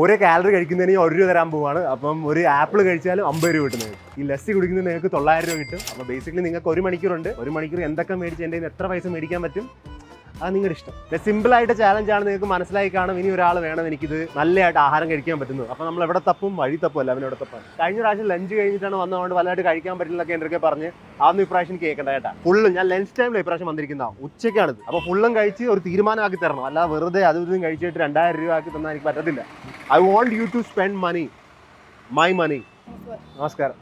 ഓരോ കാലറി കഴിക്കുന്നതിന് ഒരു രൂപ തരാൻ പോവാണ്. അപ്പം ഒരു ആപ്പിൾ കഴിച്ചാലും അമ്പത് രൂപ കിട്ടുന്നത് ഈ ലസ്സി കുടിക്കുന്നത് നിങ്ങൾക്ക് തൊള്ളായിരം രൂപ കിട്ടും. അപ്പോൾ ബേസിക്കലി നിങ്ങൾക്ക് ഒരു മണിക്കൂറുണ്ട്. ഒരു മണിക്കൂർ എന്തൊക്കെ മേടിച്ച് എന്റെ എത്ര പൈസ മേടിക്കാൻ പറ്റും? അത് നിങ്ങളുടെ ഇഷ്ടം. സിമ്പിൾ ആയിട്ട് ചാലഞ്ച് ആണ് നിങ്ങൾക്ക് മനസ്സിലായി കാണും. ഇനി ഒരാൾ വേണം എനിക്കിത് നല്ലതായിട്ട് ആഹാരം കഴിക്കാൻ പറ്റുന്നത്. അപ്പോൾ നമ്മൾ എവിടെ തപ്പും വഴി തപ്പും അല്ല അവനോട് തപ്പാണ് കഴിഞ്ഞ പ്രാവശ്യം ലഞ്ച് കഴിഞ്ഞിട്ടാണ് വന്നതുകൊണ്ട് വല്ലതായിട്ട് കഴിക്കാൻ പറ്റില്ലെന്നൊക്കെ എന്റെ പറഞ്ഞ് അതൊന്നും ഇപ്രാവശ്യം കേൾക്കണ്ട കേട്ടാ. ഫുള്ളും ഞാൻ ലഞ്ച് ടൈമിൽ ഇപ്രാവശ്യം വന്നിരിക്കുന്ന ഉച്ചയ്ക്കാണിത്. അപ്പോൾ ഫുള്ളും കഴിച്ച് ഒരു തീരുമാനമാക്കി തരണം. അല്ല വെറുതെ അതും ഇതും കഴിച്ചിട്ട് രണ്ടായിരം രൂപ ആക്കി തന്നാൽ എനിക്ക് പറ്റത്തില്ല. I want you to spend money my money നമസ്കാരം.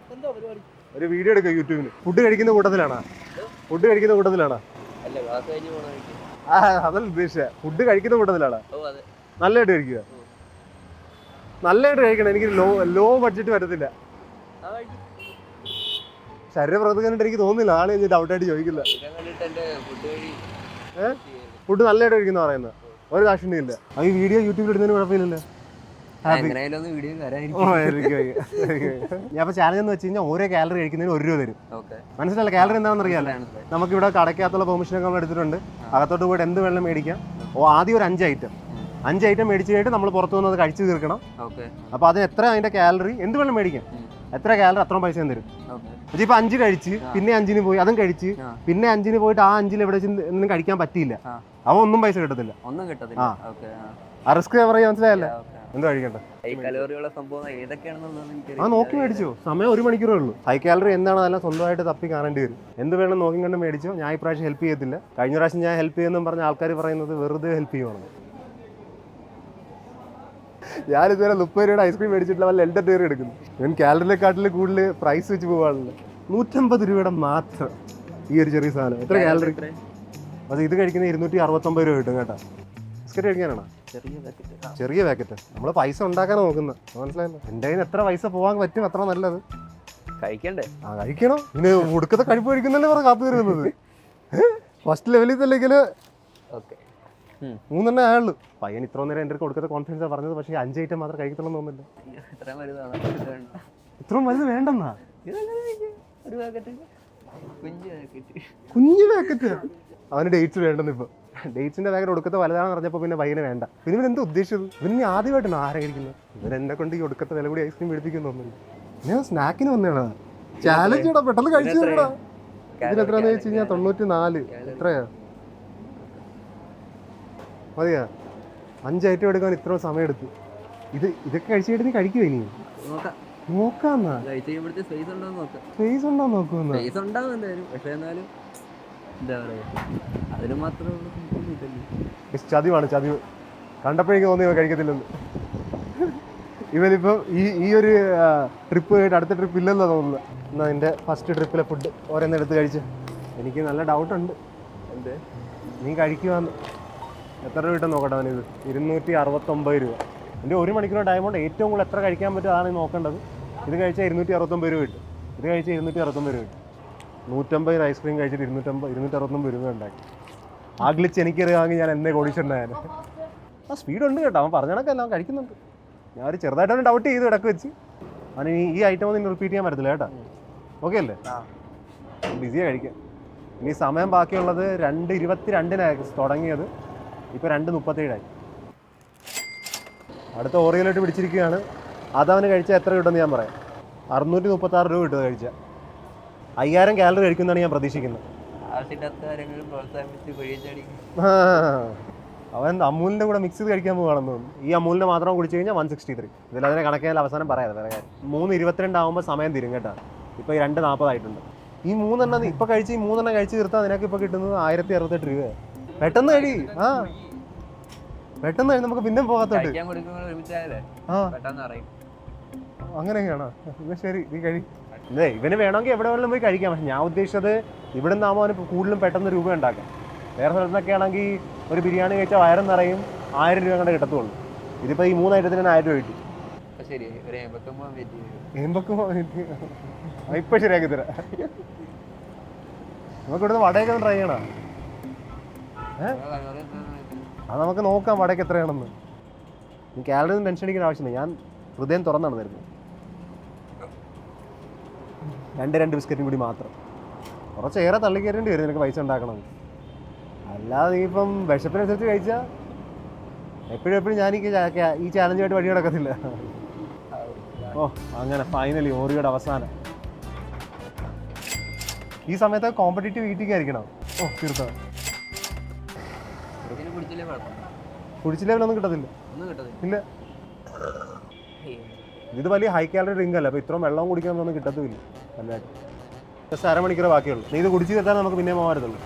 ഒരു വീഡിയോ എടുക്കുക യൂട്യൂബിന് ഫുഡ് കഴിക്കുന്ന കൂട്ടത്തിലാണ്? ഫുഡ് കഴിക്കുന്ന കൂട്ടത്തിലാണ്? അല്ല ക്ലാസ് കഴിഞ്ഞ് ആ അതല്ല ഉദ്ദേശിച്ച. ഫുഡ് കഴിക്കുന്ന കൂട്ടത്തിലാണ്. അതെ. നല്ലതായിട്ട് കഴിക്കുക. നല്ലതായിട്ട് കഴിക്കണം. എനിക്ക് ലോ ലോ ബഡ്ജറ്റ് വരത്തില്ല. ശരീരപ്രവർത്തകനായിട്ട് എനിക്ക് തോന്നുന്നില്ല. ആളെ ഞാൻ ഡൗട്ടായിട്ട് ചോദിക്കില്ല. ഫുഡ് നല്ലതായിട്ട് കഴിക്കുന്ന പറയുന്നത്. ഒരു കാശിന്റെ ഇല്ല. ഈ വീഡിയോ യൂട്യൂബിൽ ഇടുന്നതിന് കുഴപ്പമില്ലല്ലോ. ചാലഞ്ച് എന്ന് വെച്ച് കഴിഞ്ഞാൽ ഓരോ കാലറി കഴിക്കുന്നതിന് ഒരു രൂപ തരും. മനസ്സിലല്ല കാലറി എന്താണെന്ന് അറിയാലോ? നമുക്ക് ഇവിടെ കടയ്ക്കകത്തുള്ള പെർമിഷനൊക്കെ നമ്മൾ എടുത്തിട്ടുണ്ട്. അകത്തോട്ട് പോയിട്ട് എന്ത് വെള്ളം മേടിക്കാം. ഓ ആദ്യം ഒരു അഞ്ച് ഐറ്റം അഞ്ച് ഐറ്റം മേടിച്ച് കഴിഞ്ഞിട്ട് നമ്മൾ പുറത്തു അത് കഴിച്ചു തീർക്കണം. അപ്പൊ അതിന് എത്ര അതിന്റെ കാലറി എന്ത് വെള്ളം മേടിക്കാം. എത്ര കാലറി അത്രയും പൈസ തരും. ഇപ്പൊ അഞ്ച് കഴിച്ച് പിന്നെ അഞ്ചിന് പോയി അതും കഴിച്ച് പിന്നെ അഞ്ചിന് പോയിട്ട് ആ അഞ്ചിൽ എവിടെ വെച്ചും ഒന്നും കഴിക്കാൻ പറ്റിയില്ല. അവ ഒന്നും പൈസ കിട്ടത്തില്ല. ഒന്നും കിട്ടത്തില്ല. ആ. റിസ്ക് പറയാൻ മനസ്സിലായല്ലേ? എന്ത് കഴിക്കണ്ട? ആ നോക്കി മേടിച്ചോ. സമയം ഒരു മണിക്കൂറേ ഉള്ളൂ. ഹൈ കാലറി എന്താണ് അതെല്ലാം സ്വന്തമായിട്ട് തപ്പി കാണേണ്ടി വരും? എന്ത് വേണം നോക്കി കണ്ട് മേടിച്ചോ. ഞാൻ ഇപ്രാവശ്യം ഹെൽപ്പ് ചെയ്യത്തില്ല. കഴിഞ്ഞ പ്രാവശ്യം ഞാൻ ഹെൽപ്പ് ചെയ്യുമെന്നും പറഞ്ഞ ആൾക്കാർ പറയുന്നത് വെറുതെ ഹെൽപ്പ് ചെയ്യുവാണ് ഞാൻ ഇതുവരെ മുപ്പത് രൂപയുടെ ഐസ്ക്രീം മേടിച്ചിട്ടില്ല വല്ല എൽഡർ ഡയറി എടുക്കുന്നു. ഞാൻ കാലറിനെക്കാട്ടിൽ കൂടുതൽ പ്രൈസ് വെച്ച് പോകാണല്ലോ നൂറ്റമ്പത് രൂപയുടെ മാത്രം ഈ ഒരു ചെറിയ സാധനം. എത്ര കാലറി അത് ഇത് കഴിക്കുന്ന ഇരുന്നൂറ്റി അറുപത്തൊമ്പത് രൂപ കിട്ടും കേട്ടോ. ബിസ്ക്കറ്റ് കഴിക്കാനാണോ? ചെറിയ പാക്കറ്റ് നമ്മൾ പൈസ ഉണ്ടാക്കാനാണ് നോക്കുന്നത് മനസ്സിലായല്ലോ? എന്റെ കയ്യിൽ എത്ര പൈസ പോകാൻ പറ്റും അത്ര നല്ലത്. കഴിക്കണ്ടേ? ആ കഴിക്കണോ. പിന്നെ ഉടുക്കത്തെ കഴിപ്പ് കഴിക്കുന്നല്ലേ പറഞ്ഞ കാത്തു തരുന്നത് ഫസ്റ്റ് ലെവലിൽ തല്ലെങ്കിൽ ഓക്കെ. മൂന്നെണ്ണേ ആയുള്ളൂ. പയ്യൻ ഇത്ര നേരം എന്റെ കൊടുക്കത്തെ കോൺഫിഡൻസ് പറഞ്ഞത്. പക്ഷേ അഞ്ച് ഐറ്റം മാത്രം കഴിക്കത്തുള്ളൂ തോന്നുന്നില്ല. ഇത്രയും വലുത് വേണ്ടെന്നാ? കുഞ്ഞു പാക്കറ്റ് അവന് ഡേറ്റ്സ് വേണ്ടെന്ന് ഇപ്പോൾ ഡേറ്റ്സിന്റെ പാക്കറ്റ് ഒടുക്കത്തെ വലുതാണെന്ന് പറഞ്ഞപ്പോൾ പിന്നെ പയ്യന് വേണ്ട. പിന്നെ ഇവൻ എന്താ ഉദ്ദേശിച്ചത്? ഇവൻ നീ ആദ്യമായിട്ടാണ് ആരായിരിക്കുന്നത് ഇവൻ എന്നെ കൊണ്ട് ഈ ഒടുക്കത്തെ വില കൂടി ഐസ്ക്രീം മേടിപ്പിക്കുന്നു തോന്നുന്നു. ഞാൻ സ്നാക്കിന് വന്നേടാ. ചാലഞ്ച് ഇടാ പെട്ടെന്ന് കഴിച്ചു തരടാ ഇതിന് എത്രയാന്ന് വെച്ച് കഴിഞ്ഞാൽ തൊണ്ണൂറ്റി നാല് എത്രയാ? മതിയാ? അഞ്ച് ഐറ്റം എടുക്കാൻ ഇത്ര സമയം എടുത്തു. ഇത് ഇതൊക്കെ കഴിച്ചിട്ട് നീ കഴിക്കുമോ ഇനി? നോക്കാം. സ്പേസ് ഉണ്ടോ നോക്കാം. ഫേസ് ഉണ്ടോ നോക്കുമെന്നാ സ്പേസ് ഉണ്ടാവും എന്തായാലും. പക്ഷെ എന്നാലും എന്താ പറയാ? അതിന് മാത്രമേ ഉള്ളൂ ഇതല്ലേ. മിസ് ചതിവാണ് ചതിവ് കണ്ടപ്പോഴേക്ക് തോന്നി ഇവ കഴിക്കത്തില്ലെന്ന്. ഇവനിപ്പം ഈ ഈ ഒരു ട്രിപ്പ് കഴിഞ്ഞിട്ട് അടുത്ത ട്രിപ്പ് ഇല്ലെന്നാ തോന്നുന്നത്. എന്നാ എന്റെ ഫസ്റ്റ് ട്രിപ്പിലെ ഫുഡ് ഓരോന്ന് എടുത്ത് കഴിച്ച്. എനിക്ക് നല്ല ഡൗട്ടുണ്ട് എന്തേ? നീ കഴിക്കുവാന്ന്. എത്ര രൂപ കിട്ടും നോക്കട്ടെ അവനിത്? ഇരുന്നൂറ്റി അറുപത്തൊമ്പത് രൂപ. എന്റെ ഒരു മണിക്കൂർ ടൈം കൊണ്ട് ഏറ്റവും കൂടുതൽ എത്ര കഴിക്കാൻ പറ്റും അതാണ് നോക്കേണ്ടത്. ഇത് കഴിച്ചാൽ ഇരുന്നൂറ്റി അറുപത്തൊമ്പത് രൂപ കിട്ടും. ഇത് കഴിച്ചാൽ ഇരുന്നൂറ്റി അറുപത്തൊമ്പത് രൂപ കിട്ടും. നൂറ്റമ്പത് ഐസ്ക്രീം കഴിച്ചിട്ട് ഇരുന്നൂറ്റമ്പത് ഇരുന്നൂറ്റി അറുപത്തൊമ്പത് രൂപ ഉണ്ടാക്കി ആ ഗ്ലിച്ച് എനിക്കറിയാമെങ്കിൽ ഞാൻ എന്നെ കോടിച്ചിട്ടുണ്ടായാലും ആ സ്പീഡ് ഉണ്ട് കേട്ടോ. അവൻ പറഞ്ഞ കണക്കല്ല അവൻ കഴിക്കുന്നുണ്ട്. ഞാൻ ഒരു ചെറുതായിട്ടൊന്ന് ഡൗട്ട് ചെയ്തു ഇടയ്ക്ക് വെച്ച്. അവന് ഈ ഈ ഐറ്റം ഒന്നും റിപ്പീറ്റ് ചെയ്യാൻ പറ്റത്തില്ല കേട്ടോ. ഓക്കെ അല്ലേ. ബിസിയാണ് കഴിക്കാൻ. ഇനി സമയം ബാക്കിയുള്ളത് രണ്ട് ഇരുപത്തി രണ്ടിനായി തുടങ്ങിയത്. ഇപ്പോൾ രണ്ട് മുപ്പത്തേഴായി. അടുത്ത ഓറിയലോട്ട് പിടിച്ചിരിക്കുകയാണ്. അതവന് കഴിച്ചാൽ എത്ര കിട്ടുമെന്ന് ഞാൻ പറയാം. അറുന്നൂറ്റി മുപ്പത്താറ് രൂപ കിട്ടും കഴിച്ചാൽ. അയ്യായിരം കാലറി കഴിക്കുന്നതാണ് ഞാൻ പ്രതീക്ഷിക്കുന്നത്. ആവശ്യമില്ലാത്ത കാര്യങ്ങൾ പ്രോത്സാഹിപ്പിച്ച് കുഴിച്ചടി ആ, അവൻ അമൂലിന്റെ കൂടെ മിക്സ് ചെയ്ത് കഴിക്കാൻ പോകുകയാണെന്ന് തോന്നുന്നു. ഈ അമൂലിന്റെ മാത്രം കുടിച്ചു കഴിഞ്ഞാൽ വൺ സിക്സ്റ്റി ത്രീ ഇതിൽ അതിനെ കണക്കിയാൽ അവസാനം പറയാതെ വേറെ കാര്യം. മൂന്ന് ഇരുപത്തിരണ്ട് ആകുമ്പോൾ സമയം തിരും കേട്ടോ. ഇപ്പോൾ ഈ രണ്ട് നാൽപ്പതായിട്ടുണ്ട് ഈ മൂന്നെണ്ണം ഇപ്പൊ ഇപ്പോൾ കഴിച്ച് ഈ മൂന്നെണ്ണം കഴിച്ച് തീർത്താൽ നിനക്ക് ഇപ്പോൾ കിട്ടുന്നത് ആയിരത്തി അറുപത്തെട്ട് രൂപ പെട്ടെന്ന് കഴി. ആ. പെട്ടെന്ന് കഴി നമുക്ക് പിന്നെ പോകാത്തോട്ട്. ആ. അങ്ങനെയൊക്കെയാണോ? ശരി നീ കഴി. ഇതേ ഇവന് വേണമെങ്കിൽ എവിടെ വേണമെങ്കിലും പോയി കഴിക്കാം. പക്ഷെ ഞാൻ ഉദ്ദേശിച്ചത് ഇവിടെ നിന്നാകുമ്പോൾ അവന് കൂടുതലും പെട്ടെന്ന് രൂപ ഉണ്ടാക്കാം. വേറെ സ്ഥലത്തൊക്കെ ആണെങ്കിൽ ഒരു ബിരിയാണി കഴിച്ചാൽ വയറും നിറയും ആയിരം രൂപ കണ്ട് കിട്ടത്തുള്ളൂ. ഇതിപ്പോൾ ഈ മൂന്ന് ഐറ്റത്തിന് ആയിരം രൂപ കിട്ടി. ഇപ്പൊ ശരിയാക്കി തരാം. നമുക്ക് ഇവിടുന്ന് വടയൊക്കെ ട്രൈ ചെയ്യണം? അത് നമുക്ക് നോക്കാം വടയൊക്കെ എത്രയാണെന്ന്. ഈ കാലറി ഒന്നും ടെൻഷൻ അടിക്കേണ്ട ആവശ്യമില്ല. ഞാൻ ഹൃദയം തുറന്നാണ് തരുന്നത്. രണ്ട് രണ്ട് ബിസ്ക്കറ്റും കൂടി മാത്രം. കുറച്ചേറെ തള്ളിക്കയറേണ്ടി വരും നിനക്ക് പൈസ ഉണ്ടാക്കണം. അല്ലാതെ നീ ഇപ്പം വിശപ്പിനനുസരിച്ച് കഴിച്ചാൽ എപ്പോഴും എപ്പോഴും ഞാൻ ഈ ചാലഞ്ചുമായിട്ട് വഴി കിടക്കത്തില്ല ഓ അങ്ങനെ ഫൈനലി ഓറിയുടെ അവസാനം. ഈ സമയത്ത് കോമ്പറ്റേറ്റീവ് ഈറ്റിംഗ് ആയിരിക്കണം. ഓ തീർത്ത. കുടിച്ചില്ലേ ഒന്നും കിട്ടത്തില്ല. ഇല്ല. ഇത് വലിയ ഹൈ കാലറി ഡ്രിങ്ക് അല്ല അപ്പോൾ ഇത്ര വെള്ളം കുടിക്കാനൊന്നും കിട്ടത്തുമില്ല നല്ലതായിട്ട് ജസ്റ്റ് അരമണിക്കൂർ ബാക്കിയുള്ളൂ. നീ ഇത് കുടിച്ച് തീർത്താൽ നമുക്ക് പിന്നെ പോകാറുള്ളൂ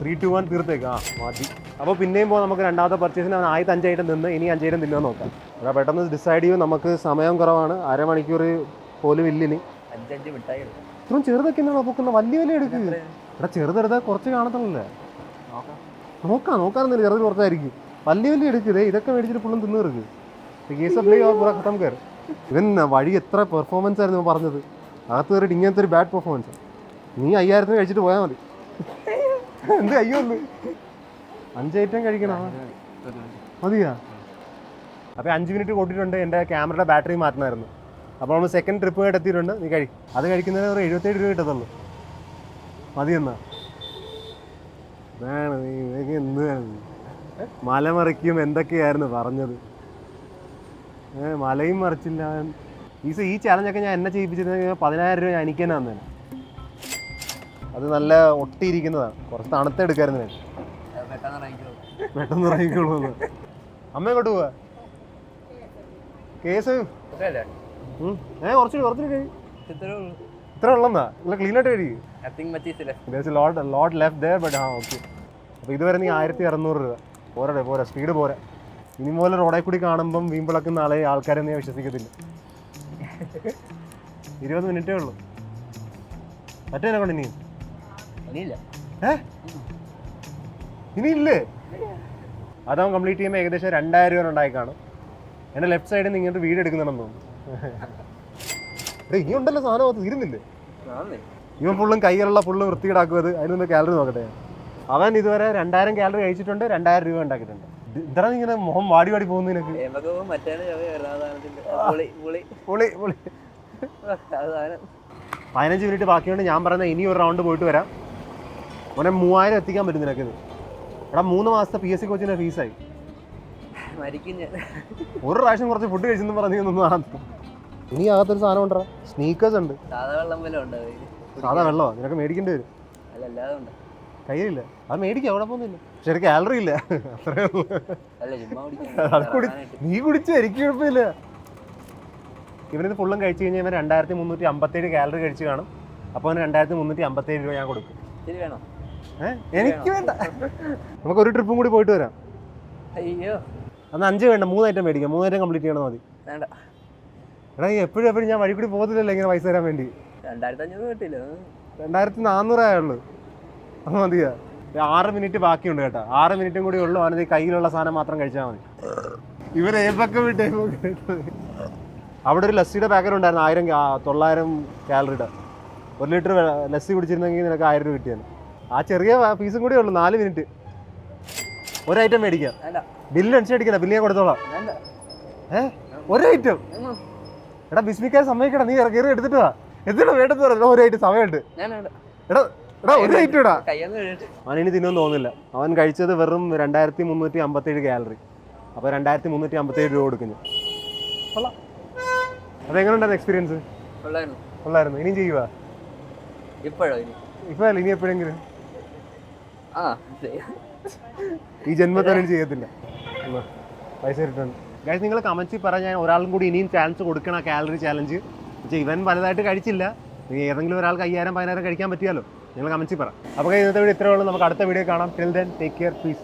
ത്രീ ടു വൺ തീർത്തേക്ക്. ആ മതി. അപ്പോൾ പിന്നെയും പോകാം നമുക്ക് രണ്ടാമത്തെ പർച്ചേസിന് അവൻ ആദ്യത്തെ അഞ്ചായിട്ട് നിന്ന് ഇനി അഞ്ചായിരം തിന്നാൻ നോക്കാം. അപ്പോൾ പെട്ടെന്ന് ഡിസൈഡ് ചെയ്യും നമുക്ക് സമയം കുറവാണ്. അരമണിക്കൂർ പോലും ഇല്ലിനി അഞ്ചഞ്ച് മിഠായി എടുക്കാം. ഇത്രയും ചെറുതൊക്കെ എന്താണ്? പൊക്കുന്ന വലിയ വലിയ എടുക്കുക ഇവിടെ ചെറുതെടുത്താൽ കുറച്ച് കാണത്തുള്ളൂ നോക്കാം നോക്കാം നോക്കാറൊന്നുമില്ല ചെറുതിൽ കുറച്ചായിരിക്കും വലിയ വലിയ എടുക്കുതേ ഇതൊക്കെ മേടിച്ചിട്ട് ഫുള്ളും തിന്നു വഴി എത്ര പെർഫോമൻസ് ആയിരുന്നു പറഞ്ഞത്. അകത്ത് കയറിയിട്ട് ഇങ്ങനത്തെ ഒരു ബാഡ് പെർഫോമൻസ് നീ അയ്യായിരത്തിന് കഴിച്ചിട്ട് പോയാൽ മതി. എന്ത് അയ്യോ അഞ്ച് ഐറ്റം കഴിക്കണം? മതിയാ. അപ്പോൾ അഞ്ച് മിനിറ്റ് കൂട്ടിയിട്ടുണ്ട് എന്റെ ക്യാമറയുടെ ബാറ്ററി മാറ്റണമായിരുന്നു. അപ്പോൾ നമ്മൾ സെക്കൻഡ് ട്രിപ്പ് ആയിട്ട് എത്തിയിട്ടുണ്ട്. നീ കഴി അത് കഴിക്കുന്നതിന് ഒരു എഴുപത്തേഴ് രൂപ കിട്ടത്തുള്ളൂ. മതി എന്ന് എന്താണ് മലമറിക്കും എന്തൊക്കെയായിരുന്നു പറഞ്ഞത്? മലയും മറിച്ചില്ല. ഈ ഈ ചലഞ്ചൊക്കെ ഞാൻ എന്നെ ചെയ്യിപ്പിച്ചിരുന്നെങ്കിൽ പതിനായിരം രൂപ ഞാൻ എനിക്ക് തന്നെ തന്നെ അത് നല്ല ഒട്ടിയിരിക്കുന്നതാണ്. കുറച്ച് തണുത്തെടുക്കായിരുന്നു ഞാൻ. പെട്ടെന്ന് ഇറങ്ങിക്കോ പെട്ടെന്ന് ഇറങ്ങിക്കോളൂ. അമ്മ എങ്ങോട്ട് പോവാ? കേസ്. ഏ കുറച്ചു കുറച്ചു കഴി ഇത്രേ ഉള്ളന്നാ? നിങ്ങൾ ക്ലീൻ ആയിട്ട് കഴിയും nothing പറ്റീസില്ല lot lot left there but ah okay അപ്പോൾ ഇതുവരെ നീ ആയിരത്തി അറുന്നൂറ് രൂപ. പോരടെ പോരാ. സ്പീഡ് പോരാ. ഇനി പോലെ റോഡിൽ കൂടി കാണുമ്പം വീമ്പിളക്കുന്ന ആളെ ആൾക്കാരെ നീ വിശ്വസിക്കത്തില്ല. ഇരുപത് മിനിറ്റേ ഉള്ളൂ. മറ്റേ കൊണ്ട് ഇനിയും ഏ? ഇനിയില്ലേ? അതവൻ കംപ്ലീറ്റ് ചെയ്യുമ്പോൾ ഏകദേശം രണ്ടായിരം രൂപ ഉണ്ടായി കാണും. എന്റെ ലെഫ്റ്റ് സൈഡിൽ നിന്ന് ഇങ്ങോട്ട് വീട് എടുക്കുന്നുണ്ടെന്ന് തോന്നുന്നു. ഇനി ഉണ്ടല്ലോ സാധനം അത് തീരുന്നില്ലേ ഇവ ഇവൻ ഫുള്ളും കയ്യിലുള്ള ഫുള്ള് വൃത്തികിടാക്കും അത് അതിനൊന്ന് കാലറി നോക്കട്ടെ. അവൻ ഇതുവരെ രണ്ടായിരം കാലറി കഴിച്ചിട്ടുണ്ട് രണ്ടായിരം രൂപ ഉണ്ടാക്കിയിട്ടുണ്ട്. ഇത് ഇത്ര ഇങ്ങനെ മുഖം വാടി വാടി പോകുന്നതിനൊക്കെ പതിനഞ്ച് മിനിറ്റ് ബാക്കിയുണ്ട്. ഞാൻ പറയുന്ന ഇനി ഒരു റൗണ്ട് പോയിട്ട് വരാം. മോനെ മൂവായിരം എത്തിക്കാൻ പറ്റും നിനക്കിത്. എടാ മൂന്ന് മാസത്തെ പി എസ് സി കോച്ചിന്റെ ഫീസായി ഒരു പ്രാവശ്യം കുറച്ച് ഫുഡ് കഴിച്ചെന്ന് പറഞ്ഞു ഒന്നും ഇനി അകത്തൊരു സാധനം ഉണ്ടോ? സ്നീക്കേഴ്സ് ഉണ്ട്. സാധാ വെള്ളം പോലെ ഉണ്ട് സാധാ വെള്ളമോ? നിനക്ക് മേടിക്കേണ്ടി വരും. അല്ല അല്ലാതെ ഉണ്ട്? കയ്യിലില്ല. അത് മേടിക്കാം അവിടെ പോകുന്നില്ല പക്ഷെ എനിക്ക് കാലറി ഇല്ല. അത്രേ ഉള്ളൂ. അത് കുടി നീ കുടിച്ചു എനിക്ക് കുഴപ്പമില്ല. ഇവനിത് ഫുള്ളും കഴിച്ചു കഴിഞ്ഞാൽ ഇവൻ രണ്ടായിരത്തി മുന്നൂറ്റി അമ്പത്തേഴ് കാലറി കഴിച്ച് കാണും. അപ്പോൾ അവന് രണ്ടായിരത്തി മുന്നൂറ്റി അമ്പത്തേഴ് രൂപ ഞാൻ കൊടുക്കും. എനിക്ക് വേണ്ട. നമുക്ക് ഒരു ട്രിപ്പും കൂടി പോയിട്ട് വരാം. അയ്യോ. അന്ന് അഞ്ച് വേണ്ട മൂന്ന് ഐറ്റം മേടിക്കാം. മൂന്ന് ഐറ്റം കംപ്ലീറ്റ് ചെയ്യണം മതി. വേണ്ട. എടാ എപ്പോഴും എപ്പോഴും ഞാൻ വഴി കൂടി പോകത്തില്ലല്ലോ ഇങ്ങനെ പൈസ തരാൻ വേണ്ടി. രണ്ടായിരത്തി അഞ്ഞൂറ് കിട്ടില്ല രണ്ടായിരത്തി അത് മതിയാ. ആറ് മിനിറ്റ് ബാക്കിയുണ്ട് കേട്ടോ. ആറ് മിനിറ്റും കൂടി ഉള്ളു. അവനത് കയ്യിലുള്ള സാധനം മാത്രം കഴിച്ചാൽ മതി. ഇവരെ ഏപ്പൊക്കെ വിട്ട് അവിടെ ഒരു ലസ്സിയുടെ പാക്കറ്റ് ഉണ്ടായിരുന്നു. ആയിരം തൊള്ളായിരം കാലറിയുടെ ഒരു ലിറ്റർ ലസ്സി കുടിച്ചിരുന്നെങ്കിൽ നിനക്ക് ആയിരം രൂപ കിട്ടിയാണ് ആ ചെറിയ പീസും കൂടി ഉള്ളു. നാല് മിനിറ്റ്. ഒരു ഐറ്റം മേടിക്കാം. ബില്ല് അടിച്ചടിക്കണ ബില്ല് ഞാൻ കൊടുത്തോളാം. ഏ? ഒരു ഐറ്റം. എടാ ബിസ്മിക്കാൻ സമ്മതിക്കടാ നീ കയറി എടുത്തിട്ട് വാ. എന്തിനാ വേണ്ടെന്ന് പറഞ്ഞു ഒരു ഐറ്റം സമയമുണ്ട്. എടാ എടാ ഒരു ഐറ്റം ഇടാ. അവനിനി കഴിയട്ടെ അവൻ ഇനി തിന്നൊന്നും തോന്നുന്നില്ല. അവൻ കഴിച്ചത് വെറും രണ്ടായിരത്തി മുന്നൂറ്റി അമ്പത്തേഴ് കാലറി അപ്പോൾ രണ്ടായിരത്തി മുന്നൂറ്റി അമ്പത്തേഴ് രൂപ കൊടുക്കുന്നു. കൊള്ളാം. അതെങ്ങനെ ഉണ്ടായിരുന്നു എക്സ്പീരിയൻസ് കൊള്ളായിരുന്നു. ഇനിയും ചെയ്യുക ഇപ്പോഴോ ഇനി? ഇപ്പം അല്ല ഇനി എപ്പോഴെങ്കിലും? ആ ഈ ജന്മത്തിൽ ചെയ്യത്തില്ല. പൈസ റിട്ടേൺ ഗൈസ് നിങ്ങൾ കമൻസിൽ പറഞ്ഞ ഞാൻ ഒരാളും കൂടി ഇനിയും ചാൻസ് കൊടുക്കണം കാലറി ചാലഞ്ച് പക്ഷേ ഇവൻ വലുതായിട്ട് കഴിച്ചില്ല. ഏതെങ്കിലും ഒരാൾക്ക് അയ്യായിരം പതിനായിരം കഴിക്കാൻ പറ്റിയാലോ? നിങ്ങൾ കമൻസിൽ പറ. അപ്പോൾ ഇന്നത്തെ വീഡിയോ ഇത്രയുള്ളൂ നമുക്ക് അടുത്ത വീഡിയോ കാണാം. Till then take care please